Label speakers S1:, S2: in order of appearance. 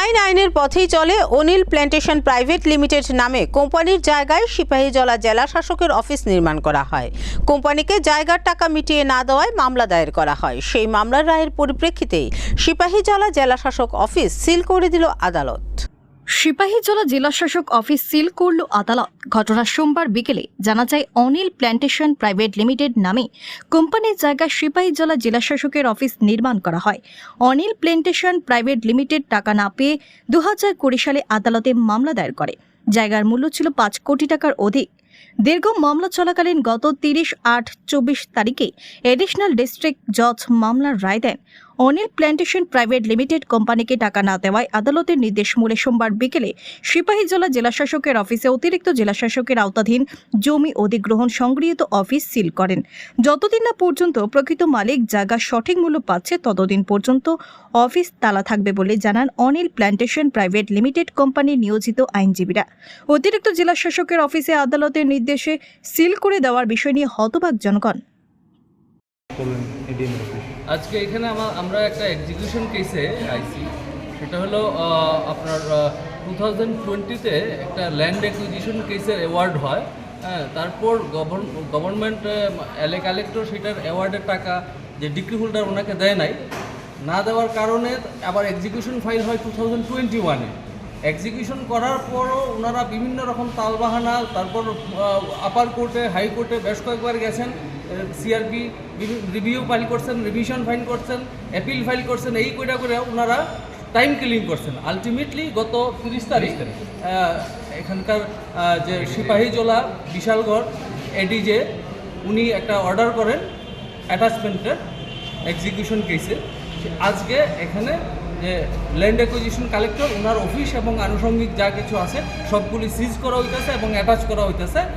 S1: আইন আইনের পথেই চলে অনিল প্ল্যান্টেশন প্রাইভেট লিমিটেড নামে কোম্পানির জায়গায় সিপাহীজলা জেলা শাসকের অফিস নির্মাণ করা হয়। কোম্পানিকে জায়গার টাকা মিটিয়ে না দেওয়ায় মামলা দায়ের করা হয়। সেই মামলার রায়ের পরিপ্রেক্ষিতেই সিপাহীজলা জেলা শাসক অফিস সিল করে দিল আদালত।
S2: সিপাহীজলা জেলাশাসক অফিস সিল করল আদালত। ঘটনা সোমবার বিকেলে জানা যায়, অনিল প্ল্যান্টেশন প্রাইভেট লিমিটেড নামে কোম্পানির জায়গায় সিপাহীজলা জেলাশাসকের অফিস নির্মাণ করা হয়। অনিল প্ল্যান্টেশন প্রাইভেট লিমিটেড টাকা না পেয়ে দু কুড়ি সালে আদালতে মামলা দায়ের করে। জায়গার মূল্য ছিল পাঁচ কোটি টাকার অধিক। দীর্ঘ মামলা চলাকালীন গত তিরিশ আট চব্বিশ তারিখে এডিশনাল ডিস্ট্রিক্ট জজ মামলার রায় দেন। অনিল প্ল্যান্টেশন প্রাইভেট লিমিটেড কোম্পানিকে টাকা না দেওয়ায় আদালতের নির্দেশ মূলে সোমবার বিকেলে সিপাহীজলা জেলাশাসকের অফিসে অতিরিক্ত জেলাশাসকের আওতাধীন জমি অধিগ্রহণ সংগৃহীত অফিস সিল করেন। যতদিন না পর্যন্ত প্রকৃত মালিক জায়গা সঠিক মূল্য পাচ্ছে, ততদিন পর্যন্ত অফিস তালা থাকবে বলে জানান অনিল প্ল্যান্টেশন প্রাইভেট লিমিটেড কোম্পানির নিয়োজিত আইনজীবীরা। অতিরিক্ত জেলাশাসকের অফিসে আদালতের নির্দেশে সিল করে দেওয়ার বিষয় নিয়ে হতবাক জনগণ।
S3: আজকে এখানে আমা- আমরা একটা এক্সিকিউশন কেসে আইছি। সেটা হলো আপনার টু থাউজেন্ড টোয়েন্টিতে একটা ল্যান্ড অ্যাকুইজিশন কেসের অ্যাওয়ার্ড হয়। হ্যাঁ তারপর গভর্নমেন্ট কালেক্টর সেটার অ্যাওয়ার্ডের টাকা যে ডিগ্রি হোল্ডার ওনাকে দেয় নাই। না দেওয়ার কারণে আবার এক্সিকিউশন ফাইল হয় টু থাউজেন্ড টোয়েন্টি ওয়ানে এক্সিকিউশন করার পরও ওনারা বিভিন্ন রকম তালবাহানা তারপর আপার কোর্টে হাইকোর্টে বেশ কয়েকবার গেছেন সিআরপি রিভিউ ফাইল করছেন রিভিশন ফাইল করছেন অ্যাপিল ফাইল করছেন এই কইটা করে ওনারা টাইম কিলিং করছেন। আলটিমেটলি গত তিরিশ তারিখ এখানকার যে সিপাহীজলা বিশালগড় এডিজে উনি একটা অর্ডার করেন অ্যাটাচমেন্টের এক্সিকিউশন কেসে আজকে এখানে যে ল্যান্ড অ্যাকুইজিশন কালেক্টর ওনার অফিস এবং আনুষঙ্গিক যা কিছু আছে, সবগুলি সিজ করা হইতেছে এবং অ্যাটাচ করা হইতেছে।